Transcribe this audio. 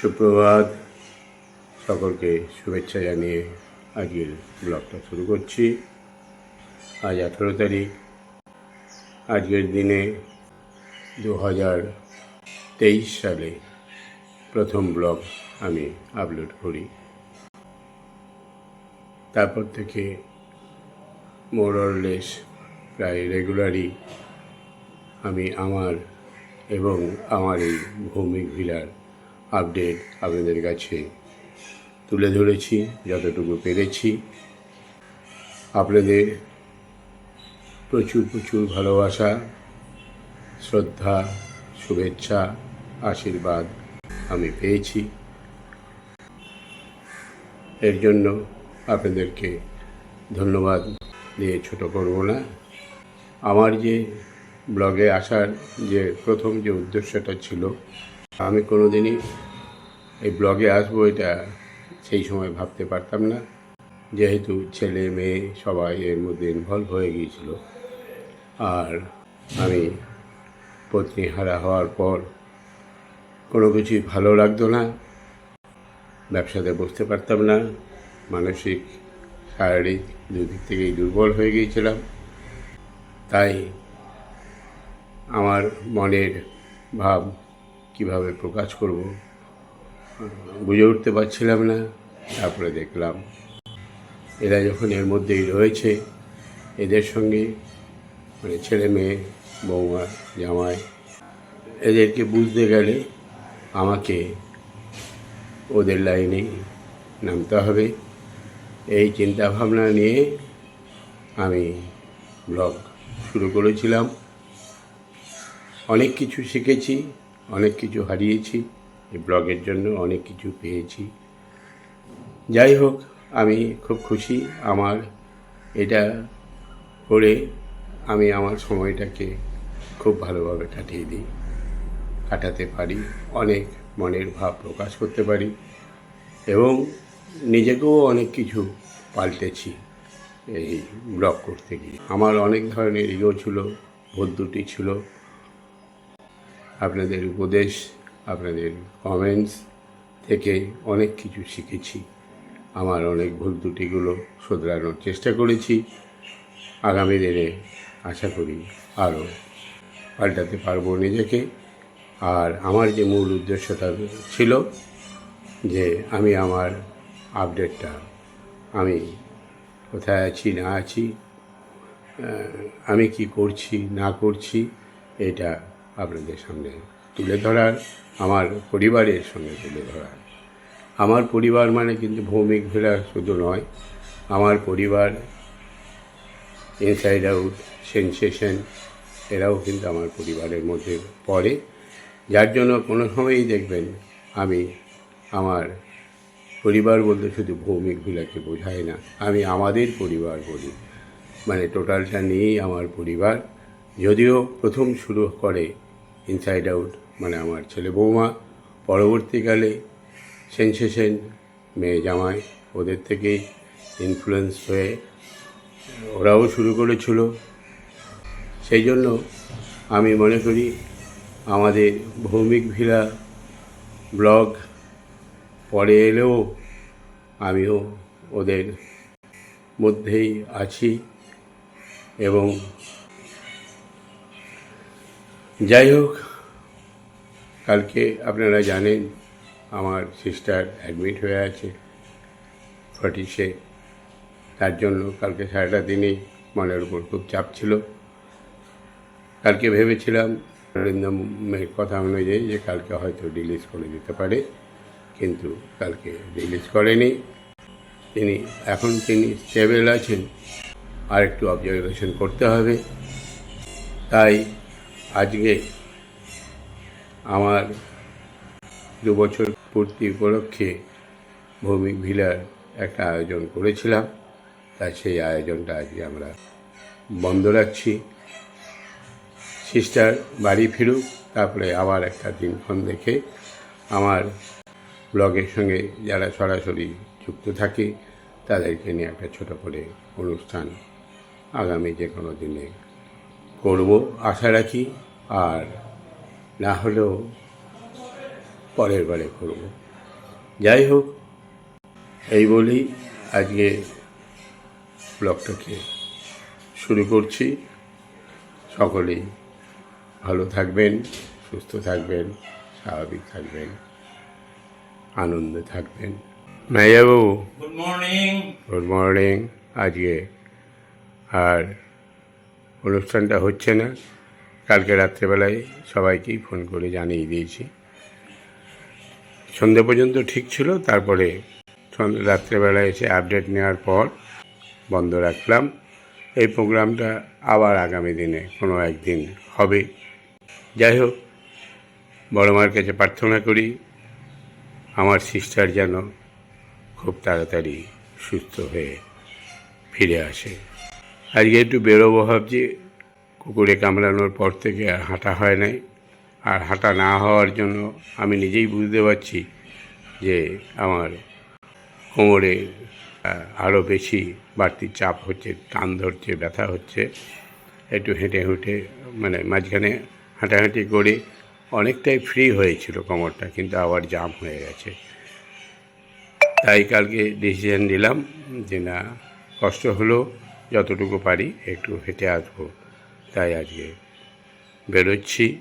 সুপ্রভাত। সকলকে শুভেচ্ছা জানিয়ে আজকের ব্লগটা শুরু করছি। আজ আঠেরো তারিখ। আজকের দিনে দু হাজার তেইশ সালে প্রথম ব্লগ আমি আপলোড করি। তারপর থেকে মোরলেস প্রায় রেগুলারই আমি আমার এবং আমার এই ভৌমিক ভিলার আপডেট আপনাদের কাছে তুলে ধরেছি, যতটুকু পেরেছি। আপনাদের প্রচুর প্রচুর ভালোবাসা, শ্রদ্ধা, শুভেচ্ছা, আশীর্বাদ আমি পেয়েছি। এর জন্য আপনাদেরকে ধন্যবাদ দিয়ে ছোট করব না। আমার যে ব্লগে আসার যে প্রথম যে উদ্দেশ্যটা ছিল আমি কোনোদিনই এই ব্লগে আসব এটা সেই সময় ভাবতে পারতাম না। যেহেতু ছেলে, মেয়ে সবাই এর মধ্যে ইনভলভ হয়ে গিয়েছিল। আর আমি পত্নী হারা হওয়ার পর কোনো কিছুই ভালো লাগতো না। ব্যবসাতে বসতে পারতাম না। মানসিক, শারীরিক দুদিক থেকেই দুর্বল হয়ে গিয়েছিলাম। তাই আমার মনের ভাব কীভাবে প্রকাশ করব? বুঝে উঠতে পারছিলাম না। তারপরে দেখলাম, এরা যখন এর মধ্যেই রয়েছে, এদের সঙ্গে মানে ছেলে মেয়ে, বৌমা, জামাই, এদেরকে বুঝতে গেলে আমাকে ওদের লাইনে নামতে হবে। এই চিন্তা ভাবনা নিয়ে আমি ব্লগ শুরু করেছিলাম। অনেক কিছু শিখেছি। অনেক কিছু হারিয়েছি, এই ব্লগের জন্য অনেক কিছু পেয়েছি। যাই হোক, আমি খুব খুশি আমার এটা করে আমি আমার সময়টাকে খুব ভালোভাবে কাটিয়ে দিই, কাটাতে পারি, অনেক মনের ভাব প্রকাশ করতে পারি এবং নিজেকেও অনেক কিছু পাল্টেছি এই ব্লগ করতে গিয়ে। আমার অনেক ধরনের ইগো ছিল ভুল ছিল আপনাদের উপদেশ, আপনাদের কমেন্টস থেকে অনেক কিছু শিখেছি। আমার অনেক ভুল ত্রুটিগুলো শোধরানোর চেষ্টা করেছি। আগামী দিনে আশা করি আরও পাল্টাতে পারব নিজেকে। আর আমার যে মূল উদ্দেশ্যটা ছিল যে আমি আমার আপডেটটা, আমি কোথায় আছি, না আছি আমি কি করছি, না করছি, এটা আপনাদের সামনে তুলে ধরার, আমার পরিবারের সঙ্গে তুলে ধরার। আমার পরিবার মানে কিন্তু ভৌমিক ভেলা শুধু নয়, আমার পরিবার ইনসাইড আউট সেন্সেশন এরাও কিন্তু আমার পরিবারের মধ্যে পড়ে। যার জন্য কোনো সময়ই দেখবেন আমি আমার পরিবার বলতে শুধু ভৌমিক ভিলাকে বোঝায় না, আমি আমাদের পরিবার বলি। মানে টোটালটা নিয়েই আমার পরিবার। যদিও প্রথম শুরু করে ইনসাইড আউট মানে আমার ছেলে বৌমা। পরবর্তীকালে সেন্সেশন মেয়ে জামাই, ওদের থেকেই ইনফ্লুয়েন্স হয়ে ওরাও শুরু করেছিল। সেই জন্য আমি মনে করি আমাদের ভৌমিক ভিলা ব্লগ পরে এলেও আমিও ওদের মধ্যেই আছি এবং যাই হোক, কালকে আপনারা জানেন আমার সিস্টার অ্যাডমিট হয়ে আছে। ফটিসে তার জন্য কালকে সারাটা দিনই মনের উপর খুব চাপ ছিল। কালকে ভেবেছিলাম নরেন্দ্রের কথা অনুযায়ী যে কালকে হয়তো রিলিজ করে দিতে পারে, কিন্তু কালকে রিলিজ করেনি। তিনি, এখন তিনি স্টেবেল আছেন। আর একটু অবজারভেশন করতে হবে। তাই আজকে আমার দু বছর পূর্তি উপলক্ষে ভৌমিক ভিলার একটা আয়োজন করেছিলাম। তাই সেই আয়োজনটা আজকে আমরা বন্ধ রাখছি। সিস্টার বাড়ি ফিরুক, তারপরে আবার একটা দিনক্ষণ দেখে আমার ব্লগের সঙ্গে যারা সরাসরি যুক্ত থাকে, তাদেরকে নিয়ে একটা ছোট করে অনুষ্ঠান আগামী যে কোনো দিনে করব আশা রাখি আর না হলেও পরের বারে করব। যাই হোক এই বলেই আজকে ব্লগটাকে শুরু করছি। সকলেই ভালো থাকবেন সুস্থ থাকবেন স্বাভাবিক থাকবেন আনন্দে থাকবেন। মেয়াবু গুড মর্নিং গুড মর্নিং আজকে আর অনুষ্ঠানটা হচ্ছে না। কালকে রাত্রেবেলায় সবাইকেই ফোন করে জানিয়ে দিয়েছি। সন্ধে পর্যন্ত ঠিক ছিল, তারপরে রাত্রেবেলায় এসে আপডেট নেওয়ার পর বন্ধ রাখলাম। এই প্রোগ্রামটা আবার আগামী দিনে কোনো একদিন হবে। যাই হোক, বড় মার কাছে প্রার্থনা করি, আমার সিস্টার যেন খুব তাড়াতাড়ি সুস্থ হয়ে ফিরে আসে। আজকে একটু বেরোবো ভাবছি। কুকুরে কামড়ানোর পর থেকে আর হাঁটা হয় নাই। আর হাঁটা না হওয়ার জন্য আমি নিজেই বুঝতে পারছি যে আমার কোমরে আরও বেশি বাড়তি চাপ হচ্ছে, টান ধরছে, ব্যথা হচ্ছে। একটু হেঁটে হেঁটে মানে মাঝখানে হাঁটাহাঁটি করে। অনেকটাই ফ্রি হয়েছিল কোমরটা, কিন্তু আবার জাম হয়ে গেছে। তাই কালকে ডিসিশন নিলাম যে না, কষ্ট হলো যতটুকু পারি একটু হেঁটে আসব। তাই আজকে বেরোচ্ছি।